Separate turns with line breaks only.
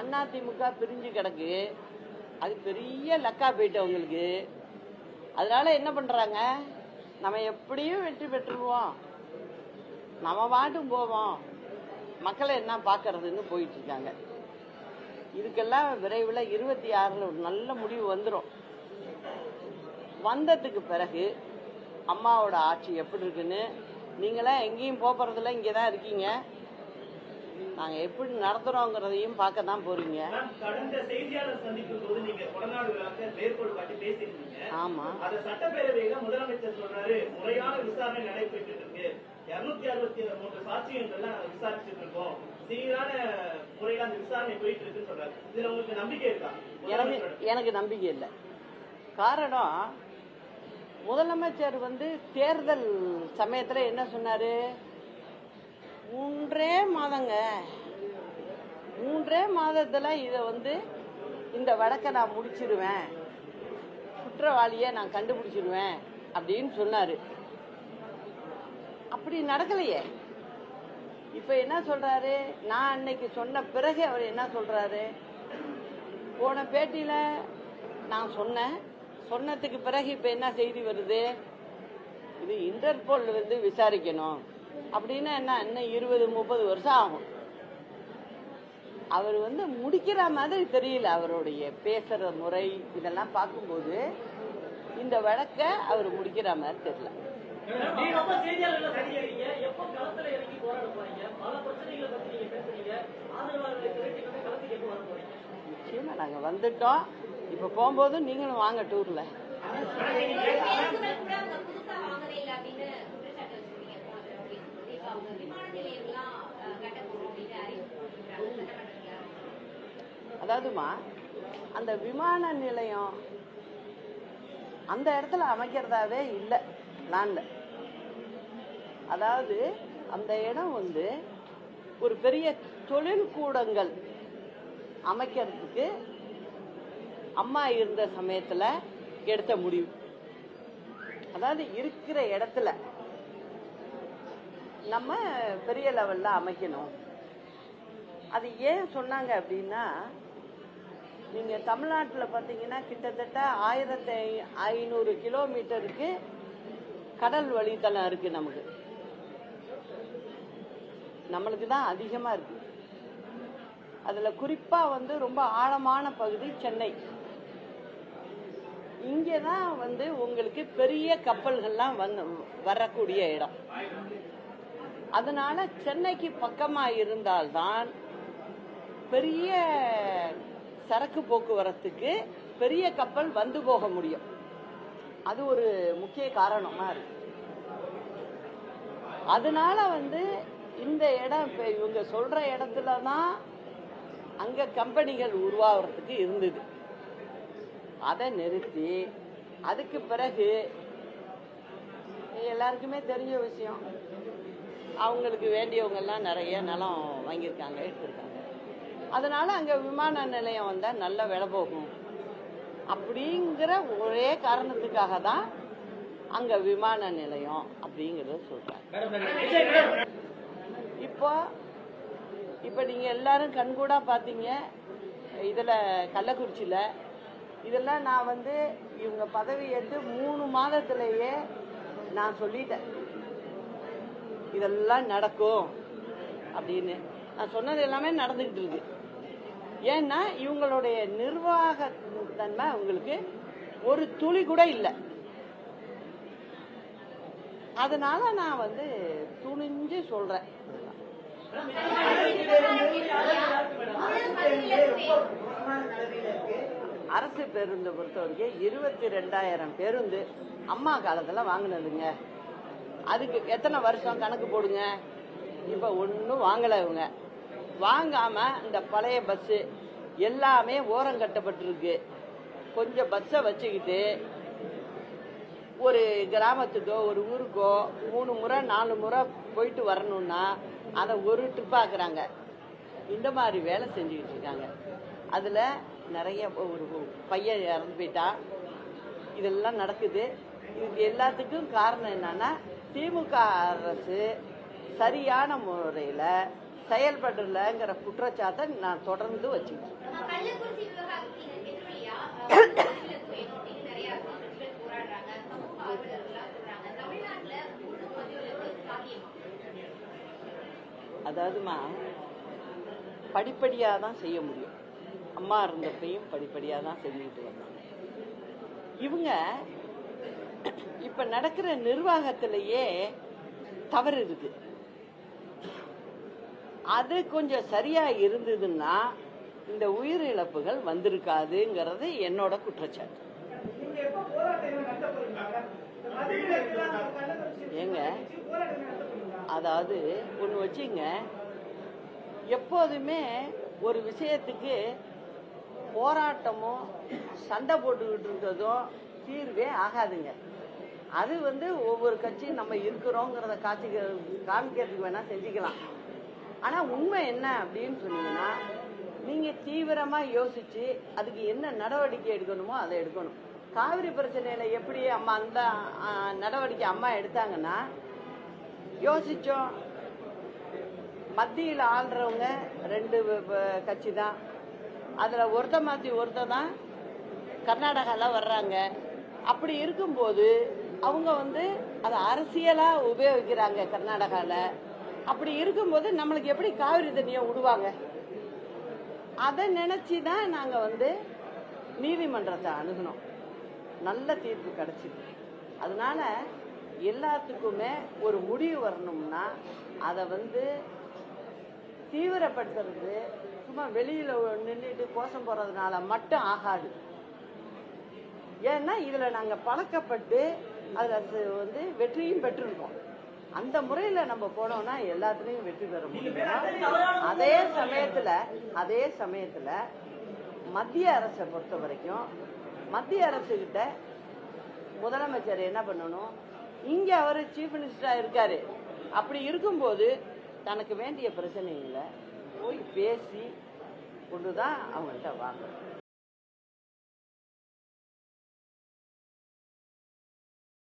அதிமுக பிரிஞ்சு கிடக்கு. அது பெரிய லக்கா போயிட்டு அவங்களுக்கு. அதனால என்ன பண்றாங்க? நம்ம எப்படியும் வெற்றி பெற்றுருவோம். நம்ம பாட்டும் போவோம். மக்களை என்ன பார்க்கறதுன்னு போயிட்டு இருக்காங்க. இதுக்கெல்லாம் விரைவில் இருபத்தி ஆறில் ஒரு நல்ல முடிவு வந்துடும் வந்ததுக்கு பிறகு அம்மாவோட ஆட்சி எப்படி இருக்குன்னு நீங்களாம் எங்கேயும் போகிறதில்ல இங்கே தான் இருக்கீங்க. நாங்கள் எப்படி நடத்துகிறோங்கிறதையும் பார்க்க தான் போகிறீங்க
மேம், கடந்த செய்தியாளர் சந்திக்கும் போது நீங்க கொடநாடு விழாக்க மேற்கோள் காட்டி பேசியிருந்தீங்க.
ஆமாம்
அத சட்டப்பேரவையில முதலமைச்சர் சொல்றாரு முறையான விசாரணை நடைபெற்று இருக்கு. இருநூத்தி அறுபத்தி மூன்று சாட்சியங்கள்லாம் விசாரிச்சுட்டு இருக்கோம். சீரான முறையில அந்த விசாரணை போயிட்டு இருக்குன்னு சொல்றாரு. இதுல உங்களுக்கு நம்பிக்கை இருக்கா?
எனக்கு எனக்கு நம்பிக்கை இல்லை. காரணம் முதலமைச்சர் வந்து தேர்தல் சமயத்தில் என்ன சொன்னாரு? மூன்றே மாதங்க. மூன்றே மாதத்துல இதை வந்து இந்த வழக்கை நான் முடிச்சிருவேன். குற்றவாளியை நான் கண்டுபிடிச்சிருவேன் அப்படின்னு சொன்னாரு. அப்படி நடக்கலையே. இப்ப என்ன சொல்றாரு? நான் அன்னைக்கு சொன்ன பிறகு அவர் என்ன சொல்றாரு? போன பேட்டியில நான் சொன்னேன். சொன்னதுக்கு பிறகு இப்ப என்ன செய்தி வருது? இது இன்டர்போல் வந்து விசாரிக்கணும். அப்படின்னா என்ன? இன்னும் இருபது முப்பது வருஷம் ஆகும். அவர் வந்து முடிக்கிற மாதிரி தெரியல அவருடைய பேசுற முறை இதெல்லாம் பார்க்கும்போது இந்த வழக்கை அவர் முடிக்கிற மாதிரி தெரியல. நிச்சயமா நாங்க வந்துட்டோம். இப்ப போகும்போது நீங்களும் வாங்க டூர்ல அதாவதுமா அந்த விமான நிலையம் அந்த இடத்துல அமைக்கிறதாவே இல்லை லேண்ட்ல அதாவது அந்த இடம் வந்து ஒரு பெரிய தொழில்கூடங்கள் அமைக்கிறதுக்கு அம்மா இருந்த சமயத்துல எடுத்த முடிவு. அதாவது இருக்கிற இடத்துல நம்ம பெரிய லெவல்ல அமைக்கணும். அது ஏன் சொன்னாங்க அப்படின்னா நீங்க தமிழ்நாட்டில் பார்த்தீங்கன்னா கிட்டத்தட்ட ஆயிரத்தி ஐநூறு கிலோமீட்டருக்கு கடல் வழித்தளம் இருக்கு நமக்கு. நம்மளுக்கு தான் அதிகமா இருக்கு. அதுல குறிப்பா வந்து ரொம்ப ஆழமான பகுதி சென்னை. இங்கே தான் வந்து உங்களுக்கு பெரிய கப்பல்கள்லாம் வந்து வரக்கூடிய இடம். அதனால சென்னைக்கு பக்கமா இருந்தால்தான் பெரிய சரக்கு போக்குவரத்துக்கு பெரிய கப்பல் வந்து போக முடியும். அது ஒரு முக்கிய காரணமா இருக்கு. அதனால வந்து இந்த இடம் இப்ப இவங்க சொல்ற இடத்துல தான் அங்க கம்பெனிகள் உருவாகிறதுக்கு இருந்தது. அதை நிறுத்தி அதுக்கு பிறகு எல்லாருக்குமே தெரிஞ்ச விஷயம் அவங்களுக்கு வேண்டியவங்கெல்லாம் நிறைய நிலம் வாங்கியிருக்காங்க எடுத்திருக்காங்க. அதனால் அங்கே விமான நிலையம் வந்தால் நல்ல விலை போகும். அப்படிங்கிற ஒரே காரணத்துக்காக தான் அங்கே விமான நிலையம் அப்படிங்கிறத சொல்கிறாங்க இப்போ இப்போ நீங்கள் எல்லாரும் கண்கூடாக பார்த்தீங்க இதில் கள்ளக்குறிச்சியில். இதெல்லாம் நான் வந்து இவங்க பதவி ஏற்று மூணு மாதத்திலேயே நான் சொல்லிட்டேன். இதெல்லாம் நடக்கும் அப்படின்னு. நான் சொன்னது எல்லாமே நடந்துகிட்டு இருக்கு. ஏன்னா இவங்களுடைய நிர்வாக தன்மை உங்களுக்கு ஒரு துளி கூட இல்லை. அதனால நான் வந்து துணிஞ்சு சொல்றேன். அரசு பேருந்தை பொறுத்த வரைக்கும் இருபத்தி ரெண்டாயிரம் பேருந்து அம்மா காலத்துல வாங்கினதுங்க. அதுக்கு எத்தனை வருஷம் கணக்கு போடுங்க? இப்ப ஒன்றும் வாங்கல இவங்க. வாங்காம இந்த பழைய பஸ்ஸு எல்லாமே ஓரம் கட்டப்பட்டிருக்கு. கொஞ்சம் பஸ்ஸை வச்சுக்கிட்டு ஒரு கிராமத்துக்கோ ஒரு ஊருக்கோ மூணு முறை நாலு முறை போயிட்டு வரணும்னா அதை ஒரு ட்ரிப்பாக்குறாங்க இந்த மாதிரி வேலை செஞ்சுக்கிட்டு இருக்காங்க. அதில் நிறைய ஒரு பையன் இறந்து போயிட்டா. இதெல்லாம் நடக்குது. இதுக்கு எல்லாத்துக்கும் காரணம் என்னன்னா திமுக அரசு சரியான முறையில செயல்படலைங்கிற குற்றச்சாட்டை நான் தொடர்ந்து
சாத்தியமா?
அதாவதுமா படிப்படியாக தான் செய்ய முடியும். அம்மா இருந்தப்பையும் படிப்படியாக தான் செஞ்சுக்கிட்டு வந்தாங்க. இவங்க இப்போ நடக்கிற நிர்வாகத்திலேயே தவறு இருக்கு அது கொஞ்சம் சரியா இருந்ததுன்னா இந்த உயிர் இழப்புகள் வந்திருக்காதுங்கிறது என்னோட குற்றச்சாட்டு. ஏங்க அதாவது ஒன்று வச்சுங்க எப்போதுமே ஒரு விஷயத்துக்கு போராட்டமும் சண்டை போட்டுக்கிட்டு இருக்கிறதும் தீர்வே ஆகாதுங்க. அது வந்து ஒவ்வொரு கட்சியும் நம்ம இருக்கிறோங்கிறத காட்சி காமிக்கிறதுக்கு வேணா செஞ்சுக்கலாம். ஆனால் உண்மை என்ன அப்படின்னு சொன்னீங்கன்னா நீங்கள் தீவிரமாக யோசிச்சு அதுக்கு என்ன நடவடிக்கை எடுக்கணுமோ அதை எடுக்கணும். காவிரி பிரச்சனையில எப்படி அம்மா அந்த நடவடிக்கை அம்மா எடுத்தாங்கன்னா யோசிச்சோம். மத்தியில் ஆள்றவங்க ரெண்டு கட்சி தான் அதில் ஒருத்த மாற்றி ஒருத்த தான் கர்நாடகால வர்றாங்க. அப்படி இருக்கும்போது அவங்க வந்து அதை அரசியலாக உபயோகிக்கிறாங்க கர்நாடகாவில் அப்படி இருக்கும்போது நம்மளுக்கு எப்படி காவிரி தண்ணியை விடுவாங்க அதை நினச்சி தான் நாங்கள் வந்து நீதிமன்றத்தை அணுகுனோம். நல்ல தீர்ப்பு கிடைச்சிது. அதனால எல்லாத்துக்குமே ஒரு முடிவு வரணும்னா அதை வந்து தீவிரப்படுத்துறது சும்மா வெளியில் நின்றுட்டு கோஷம் போகிறதுனால மட்டும் ஆகாது. ஏன்னா இதில் நாங்கள் பழக்கப்பட்டு அதில் வந்து வெற்றியும் பெற்றிருக்கோம். அந்த முறையில் நம்ம போனோம்னா எல்லாத்துலேயும் வெற்றி பெற முடியும். அதே சமயத்தில் அதே சமயத்தில் மத்திய அரசை பொறுத்த வரைக்கும் மத்திய அரசுகிட்ட முதலமைச்சர் என்ன பண்ணணும்? இங்கே அவர் சீஃப் மினிஸ்டராக இருக்காரு. அப்படி இருக்கும்போது தனக்கு வேண்டிய பிரச்சனைகளை போய் பேசி கொண்டு தான் அவங்கள்ட்ட வாங்கணும்.